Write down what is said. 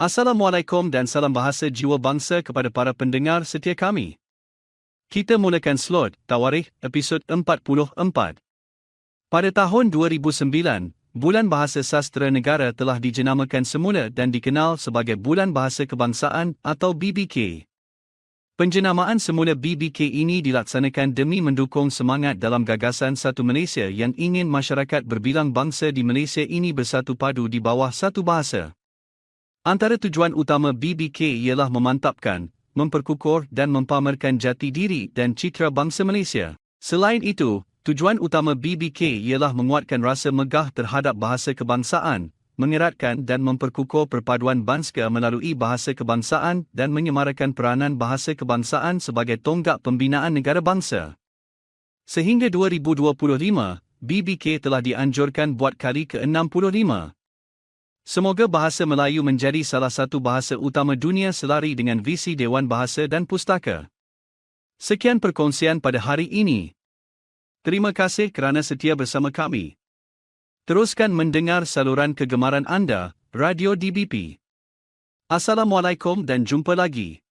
Assalamualaikum dan salam bahasa jiwa bangsa kepada para pendengar setia kami. Kita mulakan slot Tawarikh episod 44. Pada tahun 2009, Bulan Bahasa Sastra Negara telah dijenamakan semula dan dikenal sebagai Bulan Bahasa Kebangsaan atau BBK. Penjenamaan semula BBK ini dilaksanakan demi mendukung semangat dalam gagasan satu Malaysia yang ingin masyarakat berbilang bangsa di Malaysia ini bersatu padu di bawah satu bahasa. Antara tujuan utama BBK ialah memantapkan, memperkukuh dan mempamerkan jati diri dan citra bangsa Malaysia. Selain itu, tujuan utama BBK ialah menguatkan rasa megah terhadap bahasa kebangsaan, mengeratkan dan memperkukuh perpaduan bangsa melalui bahasa kebangsaan dan menyemarakan peranan bahasa kebangsaan sebagai tonggak pembinaan negara bangsa. Sehingga 2025, BBK telah dianjurkan buat kali ke-65. Semoga bahasa Melayu menjadi salah satu bahasa utama dunia selari dengan visi Dewan Bahasa dan Pustaka. Sekian perkongsian pada hari ini. Terima kasih kerana setia bersama kami. Teruskan mendengar saluran kegemaran anda, Radio DBP. Assalamualaikum dan jumpa lagi.